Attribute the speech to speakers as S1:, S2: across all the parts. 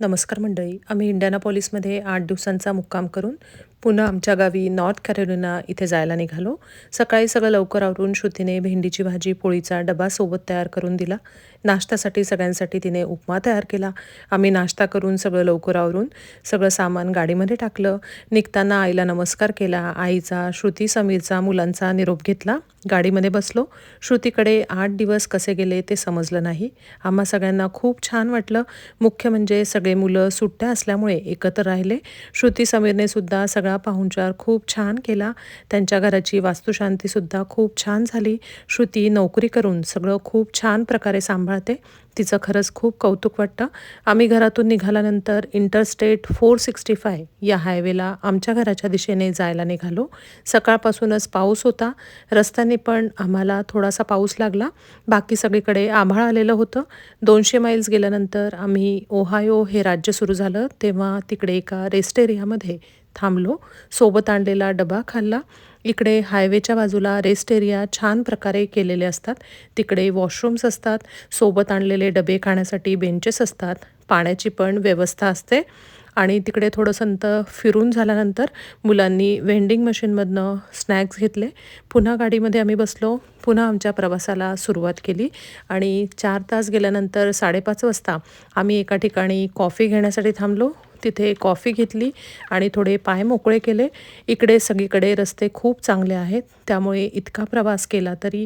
S1: नमस्कार मंडळी. आम्ही इंडियानापॉलिसमध्ये आठ दिवसांचा मुक्काम करून पुन्हा आमच्या गावी नॉर्थ कॅरोलिना इथे जायला निघालो. सकाळी सगळं लवकर आवरून श्रुतीने भेंडीची भाजी पोळीचा डबा सोबत तयार करून दिला. नाश्त्यासाठी सगळ्यांसाठी तिने उपमा तयार केला. आम्ही नाश्ता करून सगळं लवकर आवरून सगळं सामान गाडीमध्ये टाकलं. निघताना आईला नमस्कार केला. आईचा श्रुती समीरचा मुलांचा निरोप घेतला. गाडीमध्ये बसलो. श्रुतीकडे आठ दिवस कसे गेले ते समजलं नाही. आम्हा सगळ्यांना खूप छान वाटलं. मुख्य म्हणजे सगळे मुलं सुट्ट्या असल्यामुळे एकत्र राहिले. श्रुती समीरने सुद्धा सगळा पाहुणचार खूप छान केला. त्यांच्या घराची वास्तुशांतीसुद्धा खूप छान झाली. श्रुती नोकरी करून सगळं खूप छान प्रकारे सांभाळते. तिचं खरंच खूप कौतुक वाटतं. आम्ही घरातून निघाल्यानंतर इंटरस्टेट फोर सिक्स्टी फाय या हायवेला आमच्या घराच्या दिशेने जायला निघालो. सकाळपासूनच पाऊस होता. रस्त्याने पण आम्हाला थोडासा पाऊस लागला. बाकी सगळीकडे आभाळ आलेलं होतं. दोनशे माईल्स गेल्यानंतर आम्ही ओहायो हे राज्य सुरू झालं तेव्हा तिकडे एका रेस्ट एरियामध्ये थांबलो. सोबत आणलेला डबा खाल्ला. इकडे हायवेच्या बाजूला रेस्ट एरिया छान प्रकारे केलेले असतात. तिकडे वॉशरूम्स असतात. सोबत आणलेले डबे खाण्यासाठी बेंचेस असतात. पाण्याची पण व्यवस्था असते. आणि तिकडे थोडं संत फिरून झाल्यानंतर मुलांनी वेंडिंग मशीनमधनं स्नॅक्स घेतले. पुन्हा गाडीमध्ये आम्ही बसलो. पुन्हा आमच्या प्रवासाला सुरुवात केली. आणि चार तास गेल्यानंतर साडेपाच वाजता आम्ही एका ठिकाणी कॉफी घेण्यासाठी थांबलो. तिथे कॉफी घेतली आणि थोडे पाय मोकळे केले. इकडे सगळीकडे रस्ते खूप चांगले आहेत. त्यामुळे इतका प्रवास केला तरी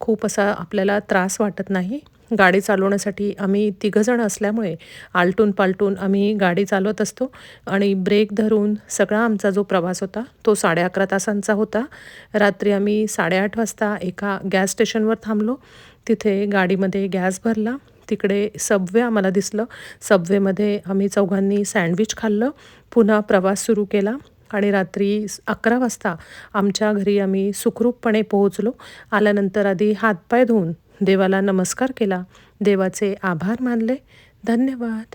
S1: खूप असा आपल्याला त्रास वाटत नाही. गाडी चालवण्यासाठी आम्ही तिघंजण असल्यामुळे आलटून पालटून आम्ही गाडी चालवत असतो. आणि ब्रेक धरून सगळा आमचा जो प्रवास होता तो साडे अकरा तासांचा होता. रात्री आम्ही साडेआठ वाजता एका गॅस स्टेशनवर थांबलो. तिथे गाडीमध्ये गॅस भरला. तिकडे सबवे आम्हाला दिसलं. सबवेमध्ये आम्ही चौघांनी सँडविच खाल्लं. पुन्हा प्रवास सुरू केला. आणि रात्री अकरा वाजता आमच्या घरी आम्ही सुखरूपपणे पोहोचलो. आल्यानंतर आधी हातपाय धुवून देवाला नमस्कार केला. देवाचे आभार मानले. धन्यवाद.